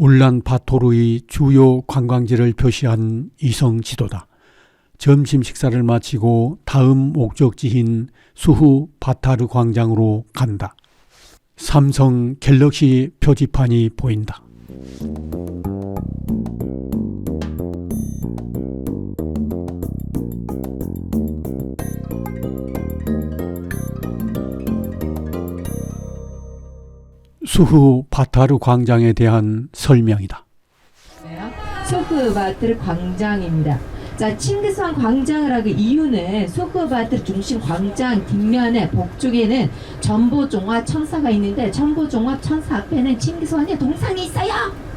울란바토르의 주요 관광지를 표시한 이성 지도다. 점심 식사를 마치고 다음 목적지인 수후 바타르 광장으로 간다. 삼성 갤럭시 표지판이 보인다. 수후 바타르 광장에 대한 설명이다. 소크바트르 광장입니다. 자, 칭기스한 광장을 하기 이유는 소크바트르 중심 광장 뒷면에 북쪽에는 전보종합 천사가 있는데 전보종합 천사 앞에는 칭기스한의 동상이 있어요.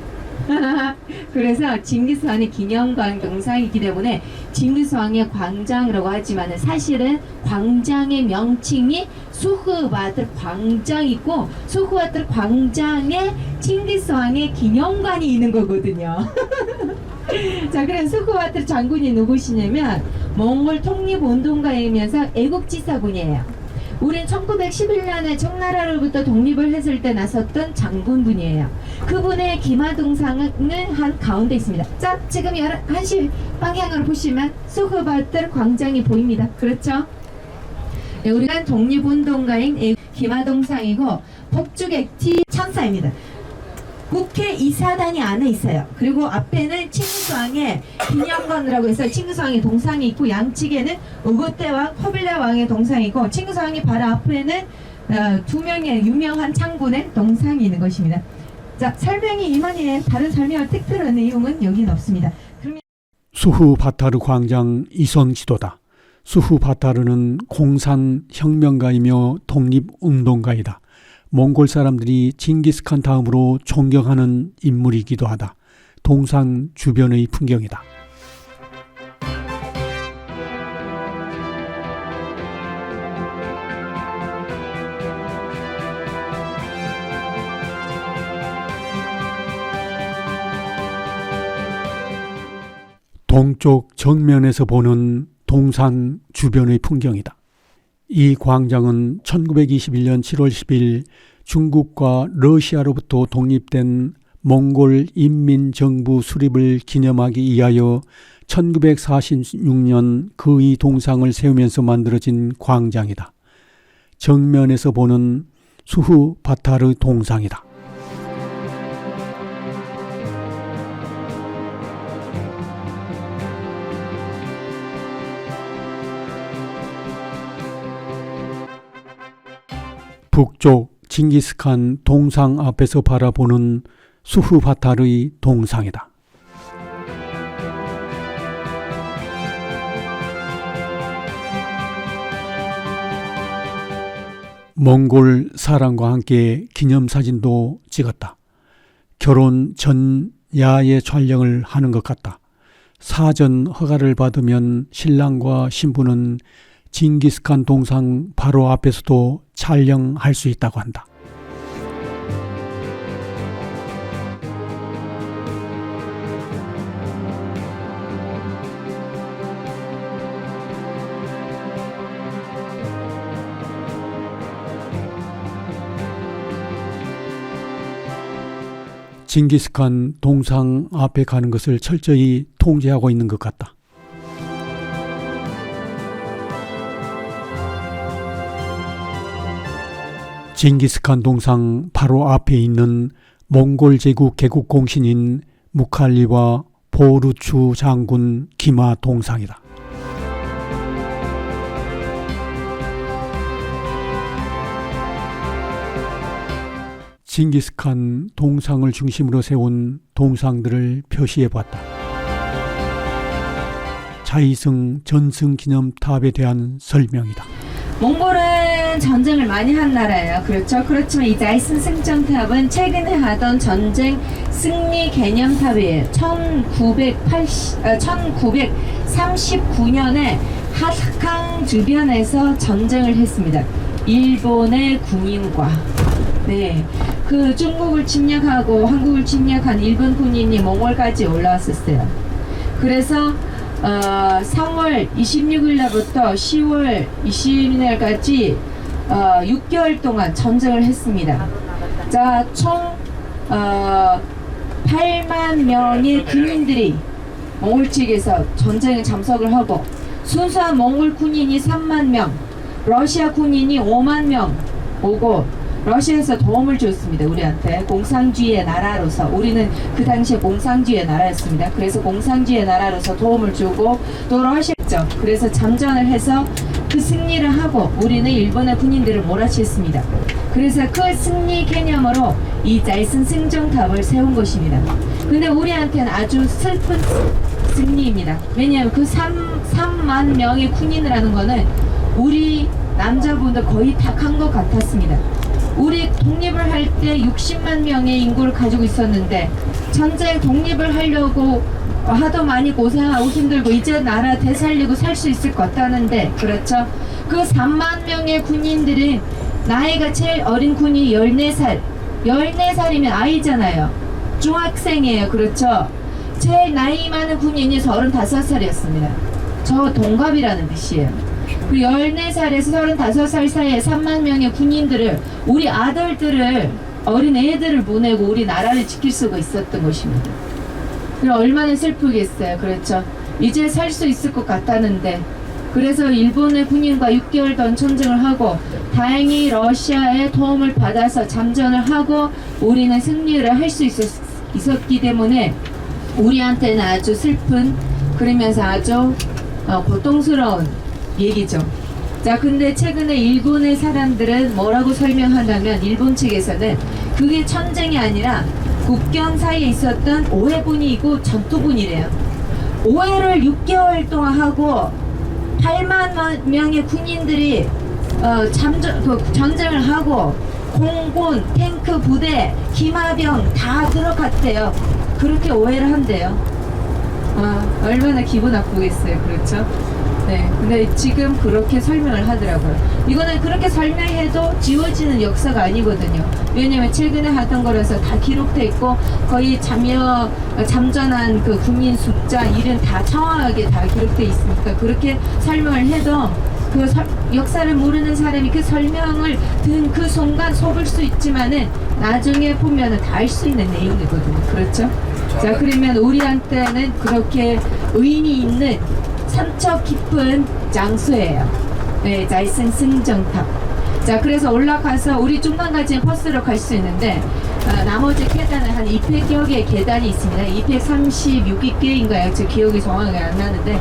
그래서 징기스한의 기념관 동상이기 때문에 징기스왕의 광장이라고 하지만 사실은 광장의 명칭이 수흐바들 광장이고 수흐바들 광장에 징기스왕의 기념관이 있는 거거든요. 자, 그럼 수흐바들 장군이 누구시냐면 몽골 독립운동가이면서 애국지사군이에요. 우린 1911년에 청나라로부터 독립을 했을 때 나섰던 장군분이에요. 그분의 기마동상은 한 가운데 있습니다. 자, 지금 11시 방향으로 보시면 소흐바트 광장이 보입니다. 그렇죠? 네, 우리가 독립운동가인 애- 기마동상이고 북쪽에 T 천사입니다. 국회 이사단이 안에 있어요. 그리고 앞에는 칭수왕의 기념관이라고 해서 칭수왕의 동상이 있고 양측에는 우고대왕, 코빌레 왕의 동상이고 칭수왕이 바로 앞에는 어, 두 명의 유명한 장군의 동상이 있는 것입니다. 자 설명이 이만이에요. 다른 설명할 특별한 내용은 여기는 없습니다. 수후 바타르 광장 이성 지도다. 수후 바타르는 공산 혁명가이며 독립운동가이다. 몽골 사람들이 징기스칸 다음으로 존경하는 인물이기도 하다. 동상 주변의 풍경이다. 동쪽 정면에서 보는 동산 주변의 풍경이다. 이 광장은 1921년 7월 10일 중국과 러시아로부터 독립된 몽골 인민정부 수립을 기념하기 위하여 1946년 그의 동상을 세우면서 만들어진 광장이다. 정면에서 보는 수후 바타르 동상이다. 북쪽 징기스칸 동상 앞에서 바라보는 수후바타르의 동상이다. 몽골 사람과 함께 기념사진도 찍었다. 결혼 전 야외 촬영을 하는 것 같다. 사전 허가를 받으면 신랑과 신부는 징기스칸 동상 바로 앞에서도 촬영할 수 있다고 한다. 징기스칸 동상 앞에 가는 것을 철저히 통제하고 있는 것 같다. 징기스칸 동상 바로 앞에 있는 몽골 제국 개국 공신인 무칼리와 보루추 장군 기마 동상이다. 징기스칸 동상을 중심으로 세운 동상들을 표시해 보았다. 자이승 전승 기념탑에 대한 설명이다. 몽골은 전쟁을 많이 한 나라예요. 그렇죠. 그렇지만 이 자이슨 승전탑은 최근에 하던 전쟁 승리 개념탑이에요. 1980, 아, 1939년에 하스캉 주변에서 전쟁을 했습니다. 일본의 군인과 네, 그 중국을 침략하고 한국을 침략한 일본 군인이 몽골까지 올라왔었어요. 그래서 어, 3월 26일 날부터 10월 20일 날까지 어, 6개월 동안 전쟁을 했습니다. 자, 총 어, 8만 명의 군인들이 몽골 측에서 전쟁에 참석을 하고 순수한 몽골 군인이 3만 명, 러시아 군인이 5만 명 오고 러시아에서 도움을 줬습니다. 우리한테 공산주의의 나라로서 우리는 그 당시에 공산주의의 나라였습니다. 그래서 공산주의의 나라로서 도움을 주고 또 러시아죠. 그래서 잠전을 해서 그 승리를 하고 우리는 일본의 군인들을 몰아쳤습니다. 그래서 그 승리 개념으로 이 자이슨 승정탑을 세운 것입니다. 근데 우리한테는 아주 슬픈 승리입니다. 왜냐하면 그 3, 3만 명의 군인이라는 거는 우리 남자분들 거의 다간것 같았습니다. 우리 독립을 할 때 60만 명의 인구를 가지고 있었는데 전쟁 독립을 하려고 하도 많이 고생하고 힘들고 이제 나라 되살리고 살 수 있을 것 같다는데 그렇죠? 그 3만 명의 군인들이 나이가 제일 어린 군이 14살 14살이면 아이잖아요 중학생이에요 그렇죠? 제일 나이 많은 군인이 35살이었습니다 저 동갑이라는 뜻이에요 그 14살에서 35살 사이에 3만 명의 군인들을 우리 아들들을 어린 애들을 보내고 우리 나라를 지킬 수가 있었던 것입니다. 그럼 얼마나 슬프겠어요. 그렇죠. 이제 살 수 있을 것 같다는데 그래서 일본의 군인과 6개월 던 전쟁을 하고 다행히 러시아의 도움을 받아서 잠전을 하고 우리는 승리를 할 수 있었기 때문에 우리한테는 아주 슬픈 그러면서 아주 어, 고통스러운 얘기죠. 자, 근데 최근에 일본의 사람들은 뭐라고 설명한다면 일본 측에서는 그게 전쟁이 아니라 국경 사이에 있었던 오해분이고 전투분이래요. 오해를 6개월 동안 하고 8만 명의 군인들이 어, 잠전, 그 전쟁을 하고 공군, 탱크 부대, 기마병 다 들어갔대요. 그렇게 오해를 한대요. 아, 얼마나 기분 나쁘겠어요. 그렇죠? 네. 근데 지금 그렇게 설명을 하더라고요. 이거는 그렇게 설명해도 지워지는 역사가 아니거든요. 왜냐면 최근에 하던 거라서 다 기록돼 있고 거의 참여, 잠전한 그 국민 숫자, 이름 다 정확하게 다 기록돼 있으니까 그렇게 설명을 해도 그 설- 역사를 모르는 사람이 그 설명을 든 그 순간 속을 수 있지만은 나중에 보면은 다 알 수 있는 내용이거든요. 그렇죠? 자, 그러면 우리한테는 그렇게 의미 있는 삼척 깊은 장소예요. 네, 자이슨 승정탑. 자, 그래서 올라가서 우리 중간까지 버스로 갈 수 있는데 어, 나머지 계단은 한 200여 개의 계단이 있습니다. 236개인가요? 제 기억이 정확하게 안 나는데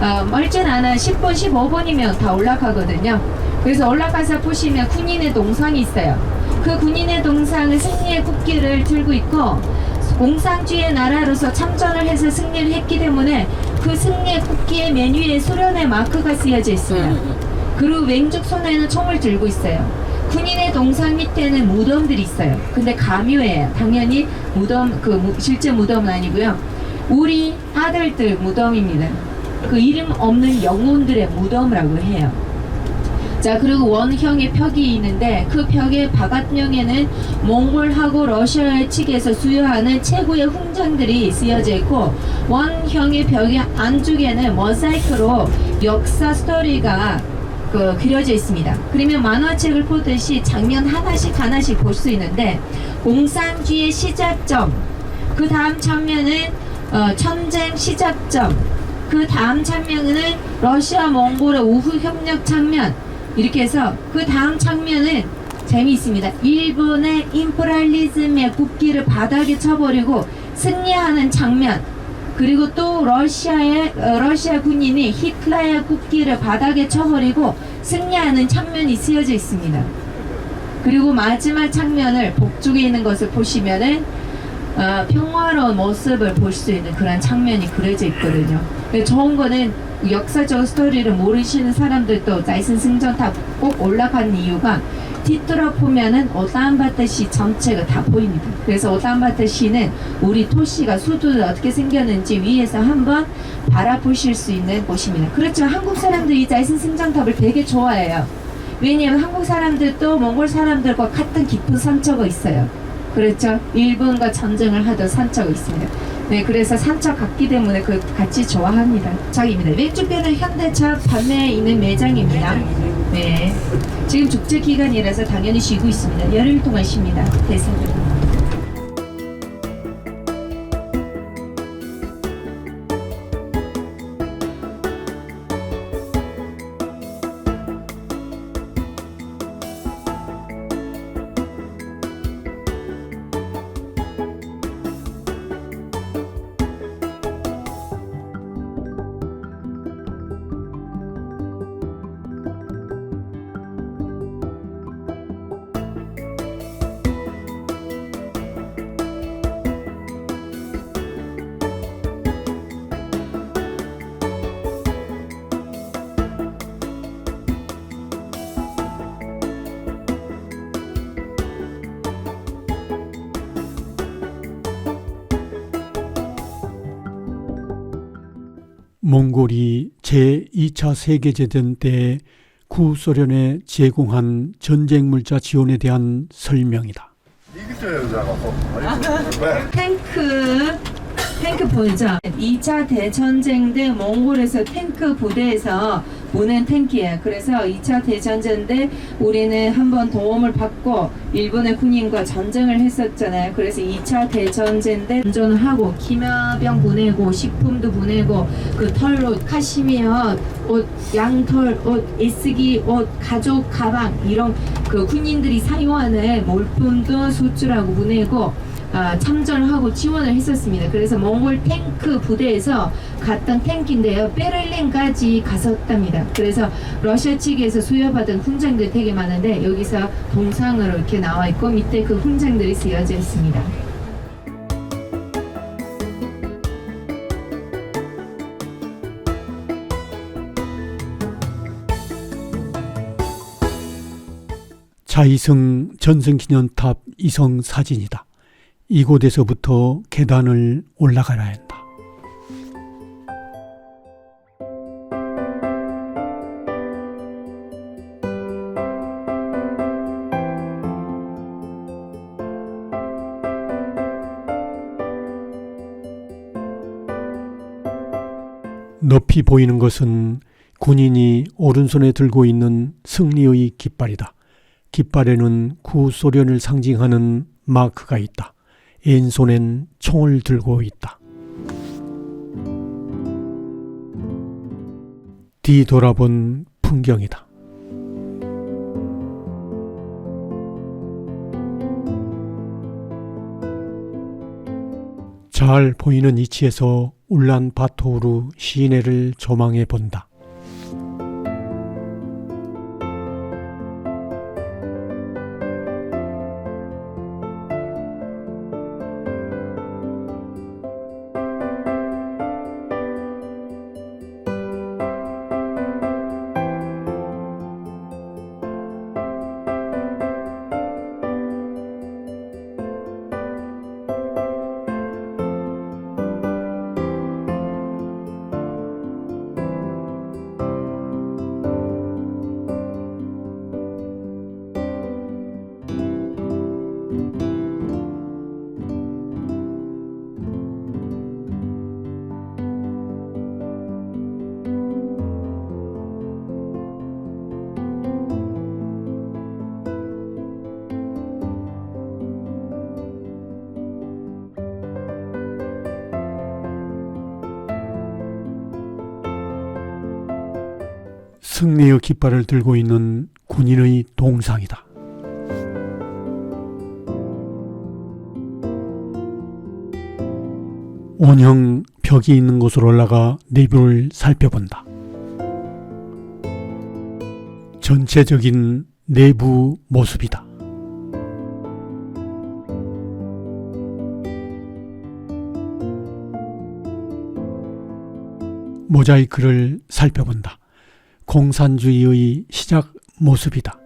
어, 멀진 않아 10분, 15분이면 다 올라가거든요. 그래서 올라가서 보시면 군인의 동상이 있어요. 그 군인의 동상은 승리의 국기를 들고 있고 공산주의 나라로서 참전을 해서 승리를 했기 때문에 그 승리의 국기의 맨 위에 소련의 마크가 쓰여져 있습니다. 그리고 왼쪽 손에는 총을 들고 있어요. 군인의 동상 밑에는 무덤들이 있어요. 근데 가묘해요. 당연히 무덤 그 무- 실제 무덤은 아니고요. 우리 아들들 무덤입니다. 그 이름 없는 영혼들의 무덤이라고 해요. 자 그리고 원형의 벽이 있는데 그 벽의 바깥면에는 몽골하고 러시아 측에서 수여하는 최고의 훈장들이 쓰여져 있고 원형의 벽의 안쪽에는 모자이크로 역사 스토리가 그 그려져 있습니다. 그러면 만화책을 보듯이 장면 하나씩 하나씩 볼 수 있는데 공산주의 시작점 그 다음 장면은 어, 전쟁 시작점 그 다음 장면은 러시아 몽골의 우후 협력 장면 이렇게 해서 그 다음 장면은 재미있습니다. 일본의 임페리얼리즘의 국기를 바닥에 쳐버리고 승리하는 장면 그리고 또 러시아의 어, 러시아 군인이 히틀러의 국기를 바닥에 쳐버리고 승리하는 장면이 쓰여져 있습니다. 그리고 마지막 장면을 북쪽에 있는 것을 보시면은 어, 평화로운 모습을 볼 수 있는 그런 장면이 그려져 있거든요. 좋은 거는 역사적 스토리를 모르시는 사람들도 자이슨 승전탑 꼭 올라가는 이유가 뒤돌아보면은 오단바타시 전체가 다 보입니다. 그래서 오단바타시는 우리 도시가 수도는 어떻게 생겼는지 위에서 한번 바라보실 수 있는 곳입니다. 그렇죠. 한국 사람들이 이 자이슨 승전탑을 되게 좋아해요. 왜냐하면 한국 사람들도 몽골 사람들과 같은 깊은 산처가 있어요. 그렇죠. 일본과 전쟁을 하던 산처가 있습니다. 네, 그래서 산처 같기 때문에 그 같이 좋아합니다. 장입니다. 왼쪽에는 현대차 판매에 있는 매장입니다. 네. 지금 축제 기간이라서 당연히 쉬고 있습니다. 열흘 동안 쉽니다. 대사들. 몽골이 제2차 세계대전 때 구소련에 제공한 전쟁 물자 지원에 대한 설명이다. 탱크 탱크 보이죠? 2차 대전쟁 때 몽골에서 탱크 부대에서 보낸 탱크예요. 그래서 2차 대전쟁 때 우리는 한번 도움을 받고 일본의 군인과 전쟁을 했었잖아요. 그래서 2차 대전쟁 때 전전을 하고 기마병 보내고 식품도 보내고 그 털옷, 카시미어 옷, 양털 옷, 애쓰기 옷, 가족 가방 이런 그 군인들이 사용하는 물품도 수출하고 보내고 아, 참전을 하고 지원을 했었습니다. 그래서 몽골 탱크 부대에서 갔던 탱크인데요. 베를린까지 갔었답니다. 그래서 러시아 측에서 수여받은 훈장들 되게 많은데 여기서 동상으로 이렇게 나와 있고 밑에 그 훈장들이 쓰여져 있습니다. 자이성 전승기념탑 이성 사진이다. 이곳에서부터 계단을 올라가야 한다. 높이 보이는 것은 군인이 오른손에 들고 있는 승리의 깃발이다. 깃발에는 구소련을 상징하는 마크가 있다. 왼손엔 총을 들고 있다. 뒤돌아본 풍경이다. 잘 보이는 위치에서 울란바토르 시내를 조망해 본다. 승리의 깃발을 들고 있는 군인의 동상이다. 원형 벽이 있는 곳으로 올라가 내부를 살펴본다. 전체적인 내부 모습이다. 모자이크를 살펴본다. 공산주의의 시작 모습이다.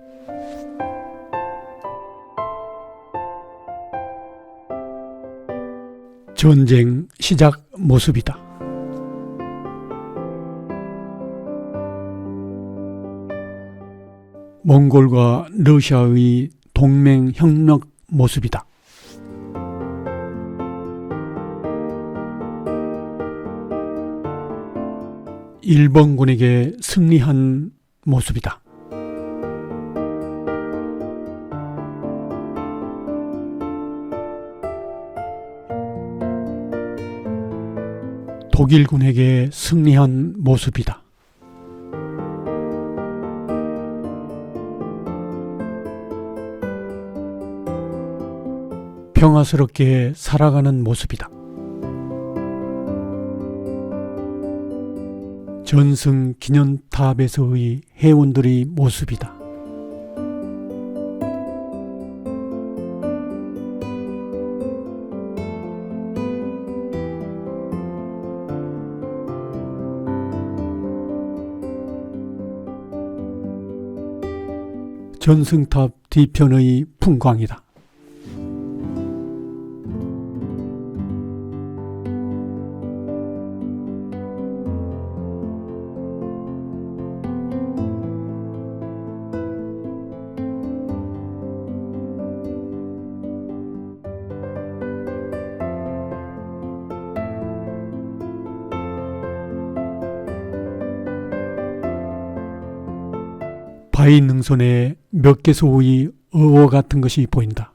전쟁 시작 모습이다. 몽골과 러시아의 동맹 협력 모습이다. 일본군에게 승리한 모습이다. 독일군에게 승리한 모습이다. 평화스럽게 살아가는 모습이다. 전승 기념탑에서의 회원들의 모습이다. 전승탑 뒤편의 풍광이다. 능선에 몇 개소의 어워 같은 것이 보인다.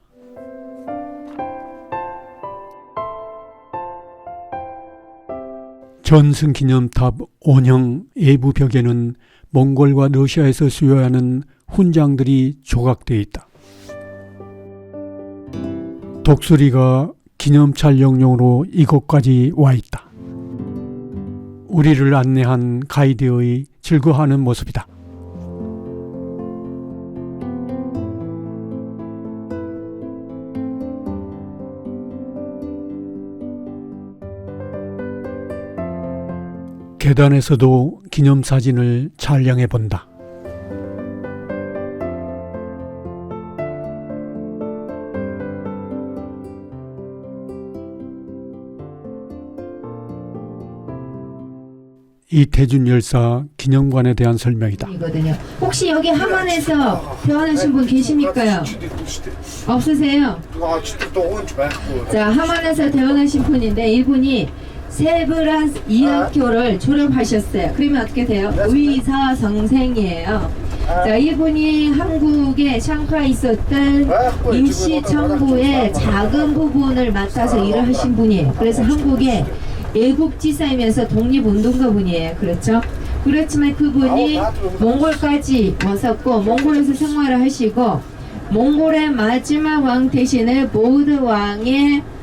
전승기념 탑 원형 외부 벽에는 몽골과 러시아에서 수여하는 훈장들이 조각되어 있다. 독수리가 기념 촬영용으로 이곳까지 와 있다. 우리를 안내한 가이드의 즐거워하는 모습이다. 계단에서도 기념사진을 촬영해 본다. 이태준 열사 기념관에 대한 설명이다. 이거든요. 혹시 여기 함안에서 태어나신 분 계십니까요? 없으세요? 자, 함안에서 태어나신 분인데 이분이 세브란스 이학교를 졸업하셨어요. 그러면 어떻게 돼요? 의사 선생이에요. 자, 이분이 한국에 샹하이 있었던 임시 정부의 작은 부분을 맡아서 일을 하신 분이에요. 그래서 한국에 애국지사이면서 독립운동가 분이에요. 그렇죠? 그렇지만 그분이 몽골까지 왔었고 몽골에서 생활을 하시고 몽골의 마지막 왕 대신에 보드 왕의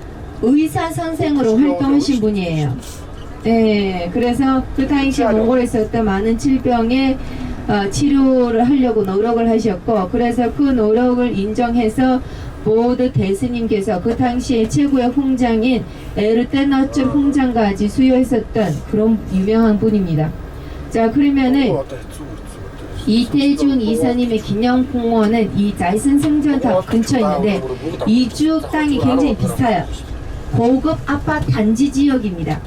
의사 선생으로 활동하신 분이에요. 네, 그래서 그 당시 몽골에 있었던 많은 질병에 어, 치료를 하려고 노력을 하셨고, 그래서 그 노력을 인정해서 보드 대스님께서 그 당시에 최고의 훈장인 에르테너츠 훈장까지 수여했었던 그런 유명한 분입니다. 자, 그러면은 이태준 이사님의 기념공원은 이 자이슨 승전탑 근처에 있는데 이쪽 땅이 굉장히 비싸요. 고급 아파트 단지 지역입니다.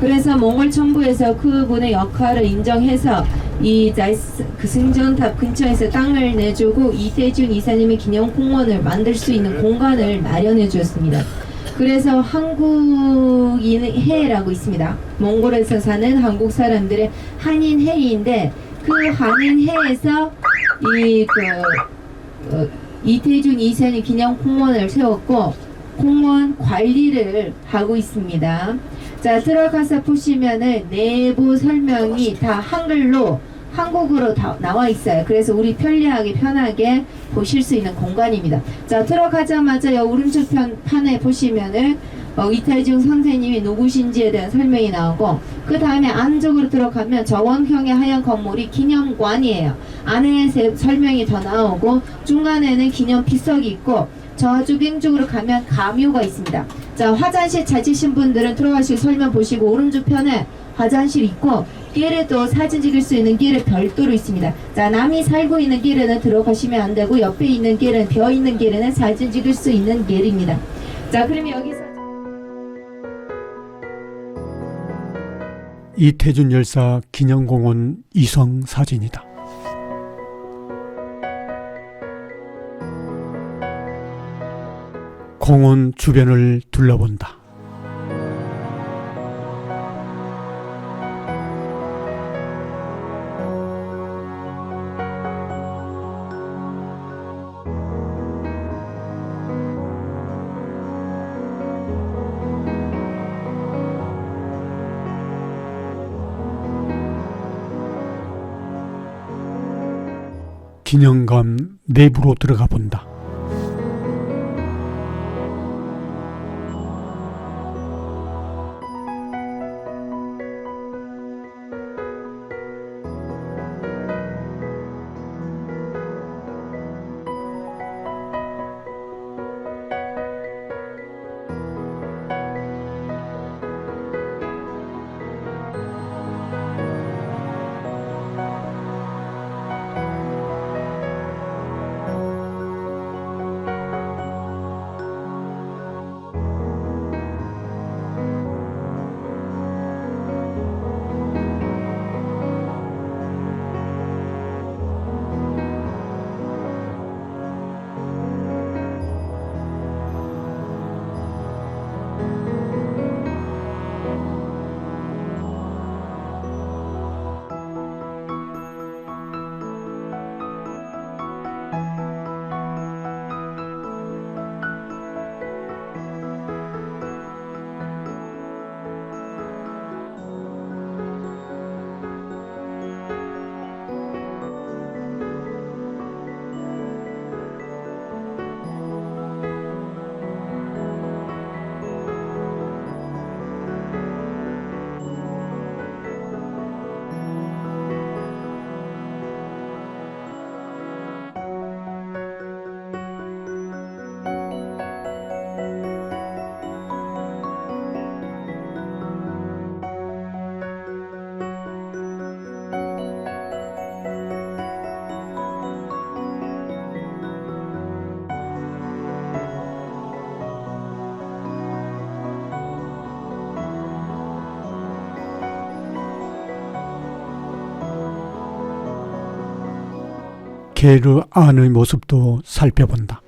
그래서 몽골 정부에서 그분의 역할을 인정해서 이 자이스 그 승전탑 근처에서 땅을 내주고 이태준 이사님의 기념 공원을 만들 수 있는 공간을 마련해 주었습니다. 그래서 한국인 해라고 있습니다. 몽골에서 사는 한국 사람들의 한인 해인데 그 한인 해에서 이그 어, 이태준 이사님 기념 공원을 세웠고 공원 관리를 하고 있습니다. 자 들어가서 보시면은 내부 설명이 다 한글로 한국어로 다 나와 있어요. 그래서 우리 편리하게 편하게 보실 수 있는 공간입니다. 자 들어가자마자 여 오른쪽 편, 판에 보시면은 어, 이태중 선생님이 누구신지에 대한 설명이 나오고 그 다음에 안쪽으로 들어가면 저원형의 하얀 건물이 기념관이에요. 안에 세- 설명이 더 나오고 중간에는 기념 비석이 있고 저쪽 왼쪽으로 가면 가묘가 있습니다. 자 화장실 찾으신 분들은 들어가시고 설명 보시고 오른쪽 편에 화장실 있고 길에 또 사진 찍을 수 있는 길에 별도로 있습니다. 자 남이 살고 있는 길에는 들어가시면 안 되고 옆에 있는 길은 벼 있는 길에는 사진 찍을 수 있는 길입니다. 자 그러면 여기서 이태준 열사 기념공원 이성 사진이다. 공원 주변을 둘러본다. 기념관 내부로 들어가 본다. 게르 안의 모습도 살펴본다.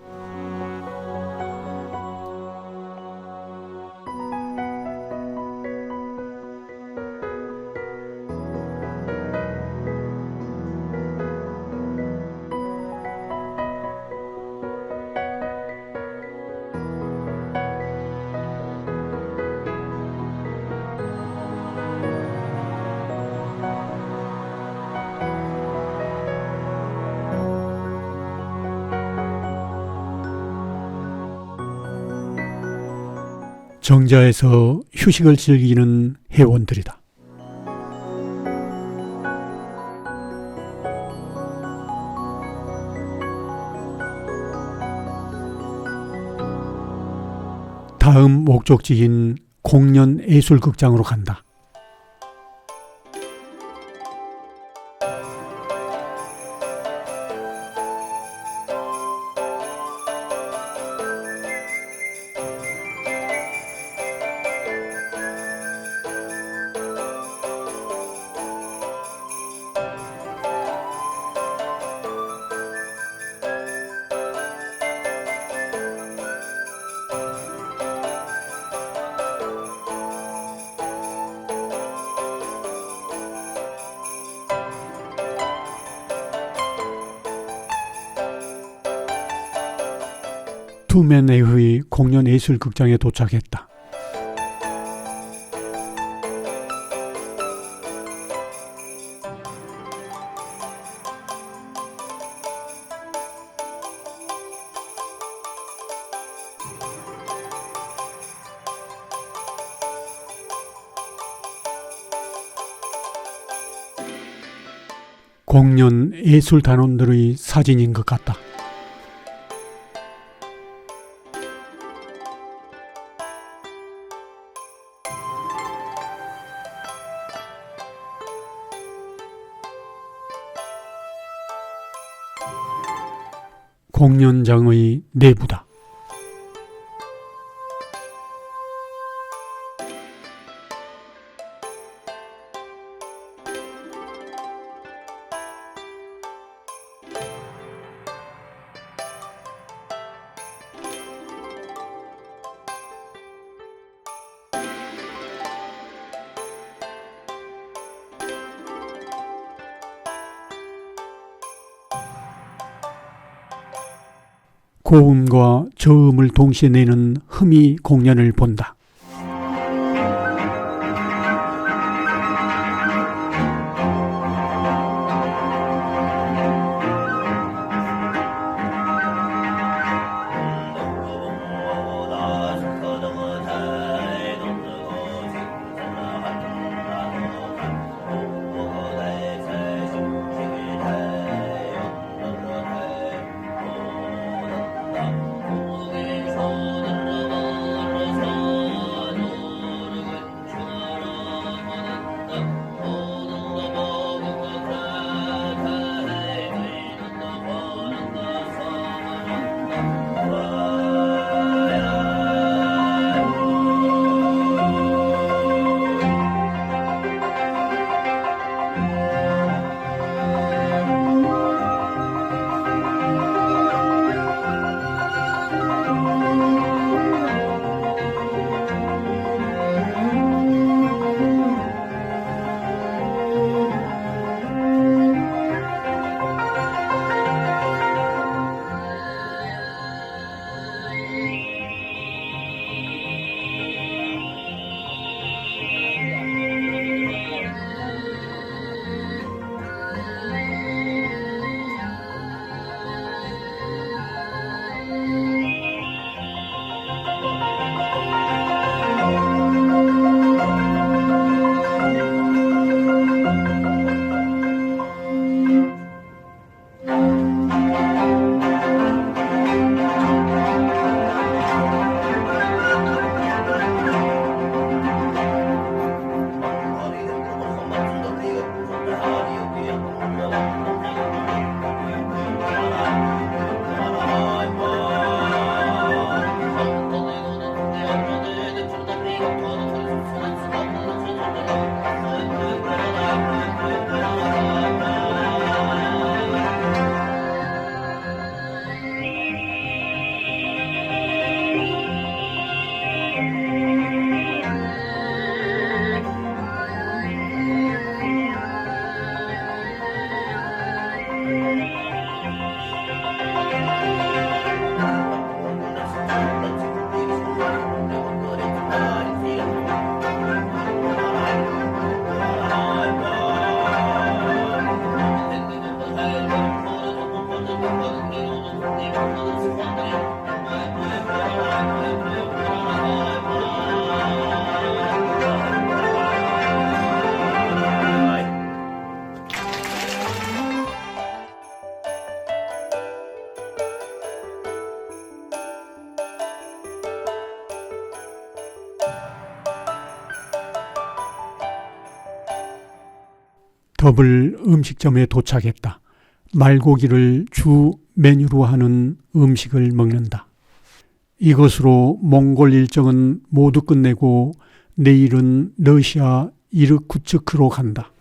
정자에서 휴식을 즐기는 회원들이다. 다음 목적지인 공연 예술극장으로 간다. 예술극장에 도착했다. 공연 예술 단원들의 사진인 것 같다. 공연장의 내부다. 고음과 저음을 동시에 내는 흠이 공연을 본다. 더블 음식점에 도착했다. 말고기를 주 메뉴로 하는 음식을 먹는다. 이것으로 몽골 일정은 모두 끝내고 내일은 러시아 이르쿠츠크로 간다.